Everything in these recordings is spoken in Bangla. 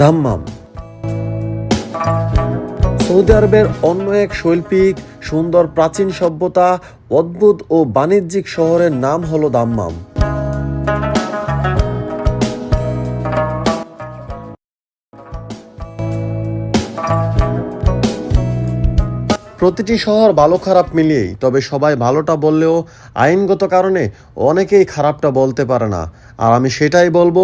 দাম্মাম। সৌদি আরবের অন্য এক শৈল্পিক, সুন্দর প্রাচীন সভ্যতা, অদ্ভুত ও বাণিজ্যিক শহরের নাম হলো দাম্মাম। প্রতিটি শহর ভালো খারাপ মিলিয়েই, তবে সবাই ভালোটা বললেও আইনগত কারণে অনেকেই খারাপটা বলতে পারে না। আর আমি সেটাই বলব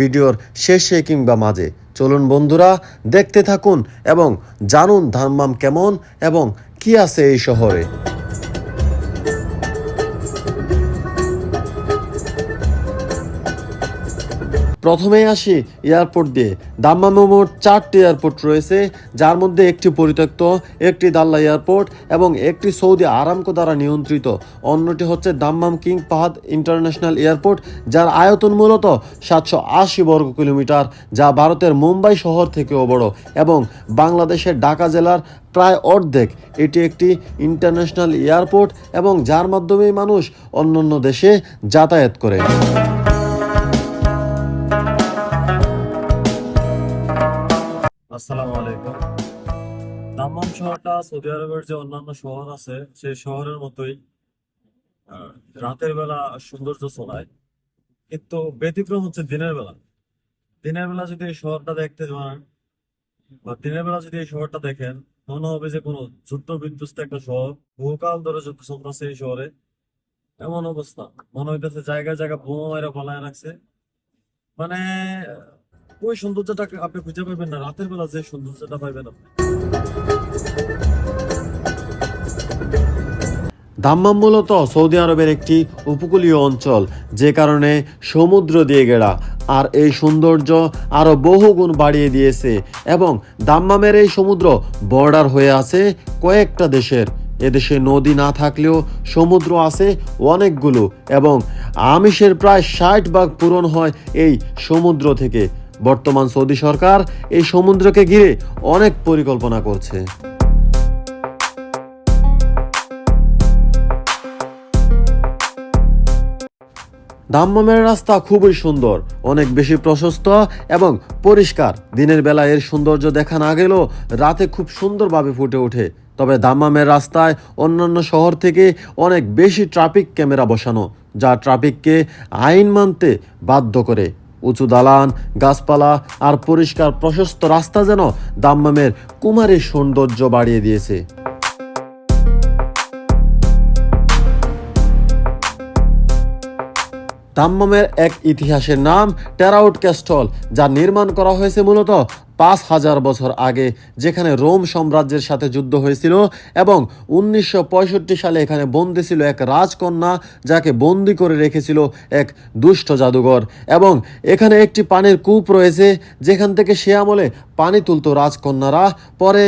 ভিডিওর শেষে কিংবা মাঝে। চলুন বন্ধুরা, দেখতে থাকুন এবং জানুন ধানমাম কেমন এবং কি আছে এই শহরে। প্রথমেই আসি এয়ারপোর্ট দিয়ে। দাম্মামে মোট চারটি এয়ারপোর্ট রয়েছে, যার মধ্যে একটি পরিত্যক্ত, একটি দাল্লা এয়ারপোর্ট এবং একটি সৌদি আরামকো দ্বারা নিয়ন্ত্রিত। অন্যটি হচ্ছে Dammam King Fahd International Airport, যার আয়তন মূলত সাতশো আশি বর্গ কিলোমিটার, যা ভারতের মুম্বাই শহর থেকেও বড় এবং বাংলাদেশের ঢাকা জেলার প্রায় অর্ধেক। এটি একটি ইন্টারন্যাশনাল এয়ারপোর্ট এবং যার মাধ্যমেই মানুষ অন্যান্য দেশে যাতায়াত করে। আসসালামু আলাইকুম। শহরটা সৌদি আরবের যে অন্যান্য শহর আছে, সেই শহরের মতোই রাতের বেলা সৌন্দর্য ছড়ায়। কিন্তু ব্যতিক্রম হচ্ছে দিনের বেলা। দিনের বেলা যদি এই শহরটা দেখতে যান, বা দিনের বেলা যদি এই শহরটা দেখেন, মনে হবে যে কোনো যুদ্ধ বিধ্বস্ত একটা শহর, বহুকাল ধরে যুদ্ধ চলতেছে এই শহরে। এমন অবস্থা। মনে হইতেছে জায়গায় জায়গায় বোমা মাইরা পালায় রাখছে। মানে ওই সৌন্দর্যটা আপনি খুঁজে পাবেন না। রাতের বেলা যে সৌন্দর্যটা পাবেন আপনি। দাম্মাম মূলত সৌদি আরবের একটি উপকূলীয় অঞ্চল, যে কারণে সমুদ্র দিয়ে ঘেরা, আর এই সৌন্দর্য আরও বহুগুণ বাড়িয়ে দিয়েছে এবং দাম্মামের এই সমুদ্র বর্ডার হয়ে আছে কয়েকটা দেশের। এদেশে নদী না থাকলেও সমুদ্র আছে অনেকগুলো এবং আমিষের প্রায় ষাট ভাগ পূরণ হয় এই সমুদ্র থেকে। বর্তমান সৌদি সরকার এই সমুদ্রকে ঘিরে অনেক পরিকল্পনা করছে। দাম্মামের রাস্তা খুবই সুন্দর, অনেক বেশি প্রশস্ত এবং পরিষ্কার। দিনের বেলা এর সৌন্দর্য দেখা না গেলেও রাতে খুব সুন্দরভাবে ফুটে ওঠে। তবে দাম্মামের রাস্তায় অন্যান্য শহর থেকে অনেক বেশি ট্রাফিক ক্যামেরা বসানো, যা ট্রাফিককে আইন মানতে বাধ্য করে। উঁচু দালান, গাছপালা আর পরিষ্কার প্রশস্ত রাস্তা যেন দাম্মামের কুমারের সৌন্দর্য বাড়িয়ে দিয়েছে। দাম্মামের এক ইতিহাসের নাম টেরাউট ক্যাস্টল যা নির্মাণ করা হয়েছে মূলত পাঁচ হাজার বছর আগে, যেখানে রোম সাম্রাজ্যের সাথে যুদ্ধ হয়েছিল এবং উনিশশো পঁয়ষট্টি সালে এখানে বন্দী ছিল এক রাজকন্যা, যাকে বন্দি করে রেখেছিল এক দুষ্ট জাদুঘর। এবং এখানে একটি পানির কূপ রয়েছে, যেখান থেকে সে আমলে পানি তুলতো রাজকন্যারা। পরে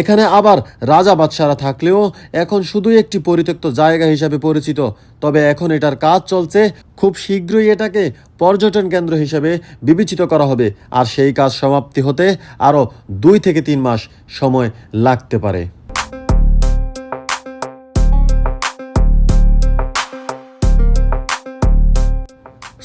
এখানে আবার রাজা বাদশারা থাকলেও এখন শুধু একটি পরিত্যক্ত জায়গা হিসাবে পরিচিত। তবে এখন এটার কাজ চলছে, খুব শীঘ্রই এটাকে পর্যটন কেন্দ্র হিসাবে বিবেচিত করা হবে। আর সেই কাজ সমাপ্তি হতে আরও দুই থেকে তিন মাস সময় লাগতে পারে।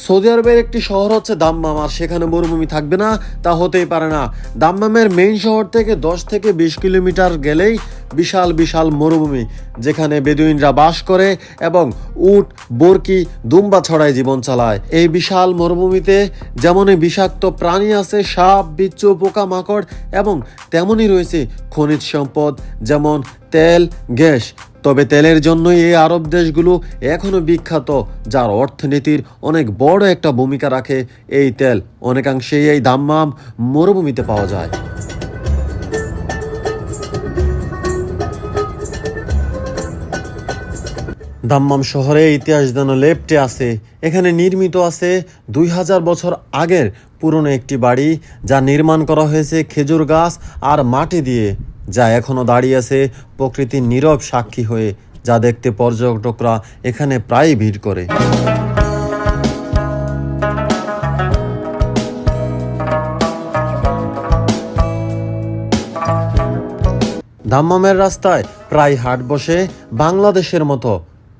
সৌদি আরবের একটি শহর হচ্ছে দাম্মাম, আর সেখানে মরুভূমি থাকবে না, তা হতেই পারে না। দাম্মামের মেইন শহর থেকে দশ থেকে বিশ কিলোমিটার গেলেই বিশাল বিশাল মরুভূমি, যেখানে বেদুইনরা বাস করে এবং উট, বরকি, দুম্বা ছড়ায় জীবন চালায়। এই বিশাল মরুভূমিতে যেমনই বিষাক্ত প্রাণী আছে, সাপ, বিচ্ছু পোকা মাকড় এবং তেমনই রয়েছে খনিজ সম্পদ, যেমন তেল, গ্যাস। তবে তেলের জন্যই এই আরব দেশগুলো এখনও বিখ্যাত, যার অর্থনীতির অনেক বড় একটা ভূমিকা রাখে এই তেল। অনেকাংশেই এই দাম্মাম মরুভূমিতে পাওয়া যায়। দাম্মাম শহরে ইতিহাস যেন লেপ্টে আছে। এখানে নির্মিত আছে দুই হাজার বছর আগের পুরনো একটি বাড়ি, যা নির্মাণ করা হয়েছে খেজুর গাছ আর মাটি দিয়ে। যা এখনও দাঁড়িয়ে আছে প্রকৃতির নীরব সাক্ষী হয়ে, যা দেখতে পর্যটকরা এখানে প্রায়ই ভিড় করে। দাম্মামের রাস্তায় প্রায় হাট বসে বাংলাদেশের মতো।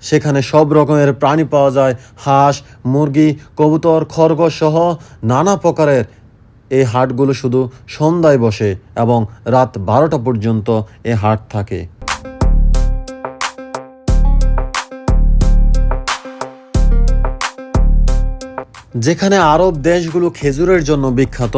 সেখানে সব রকমের প্রাণী পাওয়া যায়, হাঁস, মুরগি, কবুতর, খরগোশ সহ নানা প্রকারের এই হাটগুলো শুধু সন্ধ্যায় বসে এবং রাত বারোটা পর্যন্ত এ হাট থাকে। যেখানে আরব দেশগুলো খেজুরের জন্য বিখ্যাত,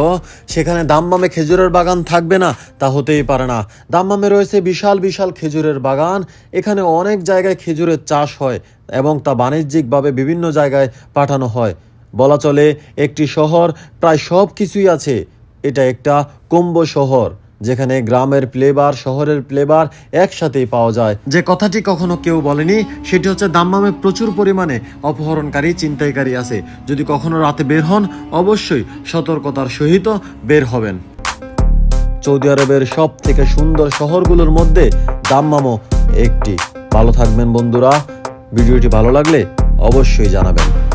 সেখানে দাম্মামে খেজুরের বাগান থাকবে না, তা হতেই পারে না। দাম্মামে রয়েছে বিশাল বিশাল খেজুরের বাগান। এখানে অনেক জায়গায় খেজুরের চাষ হয় এবং তা বাণিজ্যিকভাবে বিভিন্ন জায়গায় পাঠানো হয়। বলা চলে একটি শহর, প্রায় সব কিছুই আছে। এটা একটা কুম্ভ শহর, যেখানে গ্রামের প্লেবার শহরের প্লেবার একসাথেই পাওয়া যায়। যে কথাটি কখনো কেউ বলেনি, সেটি হচ্ছে দাম্মামে প্রচুর পরিমাণে অপহরণকারী চিন্তাইকারী আছে। যদি কখনো রাতে বের হন, অবশ্যই সতর্কতার সহিত বের হবেন। সৌদি আরবের সব থেকে সুন্দর শহরগুলোর মধ্যে দাম্মামও একটি। ভালো থাকবেন বন্ধুরা। ভিডিওটি ভালো লাগলে অবশ্যই জানাবেন।